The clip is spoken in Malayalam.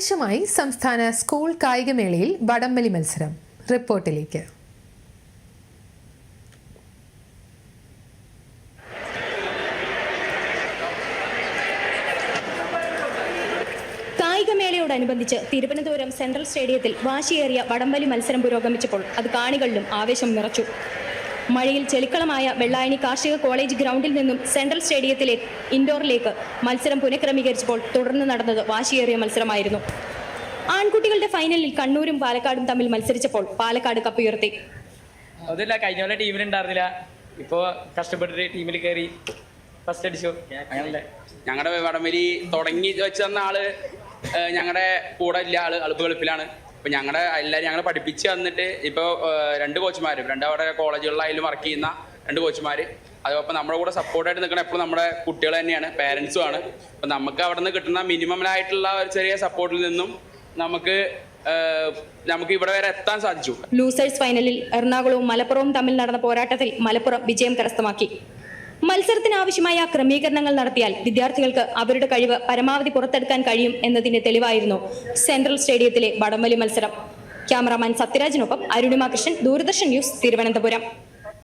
ആവേശമായി സംസ്ഥാന സ്കൂൾ കായികമേളയിൽ വടംവലി മത്സരം. റിപ്പോർട്ടിലേക്ക്. കായികമേളയോടനുബന്ധിച്ച് തിരുവനന്തപുരം സെൻട്രൽ സ്റ്റേഡിയത്തിൽ വാശിയേറിയ വടംവലി മത്സരം പുരോഗമിച്ചപ്പോൾ അത് കാണികളിലും ആവേശം നിറച്ചു. മഴയിൽ ചെളിക്കളമായ വെള്ളായണി കാർഷിക കോളേജ് ഗ്രൗണ്ടിൽ നിന്നും സെൻട്രൽ സ്റ്റേഡിയത്തിലെ ഇൻഡോറിലേക്ക് മത്സരം പുനഃക്രമീകരിച്ചപ്പോൾ തുടർന്ന് നടന്നത് വാശിയേറിയ മത്സരമായിരുന്നു. ആൺകുട്ടികളുടെ ഫൈനലിൽ കണ്ണൂരും പാലക്കാടും തമ്മിൽ മത്സരിച്ചപ്പോൾ പാലക്കാട് കപ്പുയർത്തി അതല്ല കഴിഞ്ഞ പോലെ ടീമിലുണ്ടായിരുന്നില്ല ഇപ്പോ കഷ്ടപ്പെട്ടിട്ട് ടീമിൽ കയറി ഫസ്റ്റ് അടിച്ചു. ഞങ്ങളുടെ വടംവലി തുടങ്ങി വെച്ച് തന്ന ആൾ ഞങ്ങളുടെ കൂടെ ഇല്ല ആൾ അളുപ്പ് ഗൾഫിലാണ്. അപ്പൊ ഞങ്ങളുടെ എല്ലാവരും ഞങ്ങളെ പഠിപ്പിച്ച് തന്നിട്ട് ഇപ്പോൾ രണ്ട് കോച്ചുമാരും രണ്ട് കോളേജുകളിലായാലും വർക്ക് ചെയ്യുന്ന രണ്ട് കോച്ചുമാര്. അതോടൊപ്പം നമ്മുടെ കൂടെ സപ്പോർട്ടായിട്ട് നിൽക്കുന്ന എപ്പോഴും നമ്മുടെ കുട്ടികൾ തന്നെയാണ് പാരൻസും ആണ്. അപ്പൊ നമുക്ക് അവിടെ നിന്ന് കിട്ടുന്ന മിനിമം ഒരു ചെറിയ സപ്പോർട്ടിൽ നിന്നും നമുക്ക് നമുക്ക് ഇവിടെ വരെ എത്താൻ സാധിച്ചു. ലൂസേഴ്സ് ഫൈനലിൽ എറണാകുളവും മലപ്പുറവും തമ്മിൽ നടന്ന പോരാട്ടത്തിൽ മലപ്പുറം വിജയം കരസ്ഥമാക്കി. മത്സരത്തിന് ആവശ്യമായ ക്രമീകരണങ്ങൾ നടത്തിയാൽ വിദ്യാർത്ഥികൾക്ക് അവരുടെ കഴിവ് പരമാവധി പുറത്തെടുക്കാൻ കഴിയും എന്നതിന്റെ തെളിവായിരുന്നു സെൻട്രൽ സ്റ്റേഡിയത്തിലെ വടംവലി മത്സരം. ക്യാമറാമാൻ സത്യരാജിനൊപ്പം അരുണിമ കൃഷ്ണൻ ദൂരദർശൻ ന്യൂസ് തിരുവനന്തപുരം.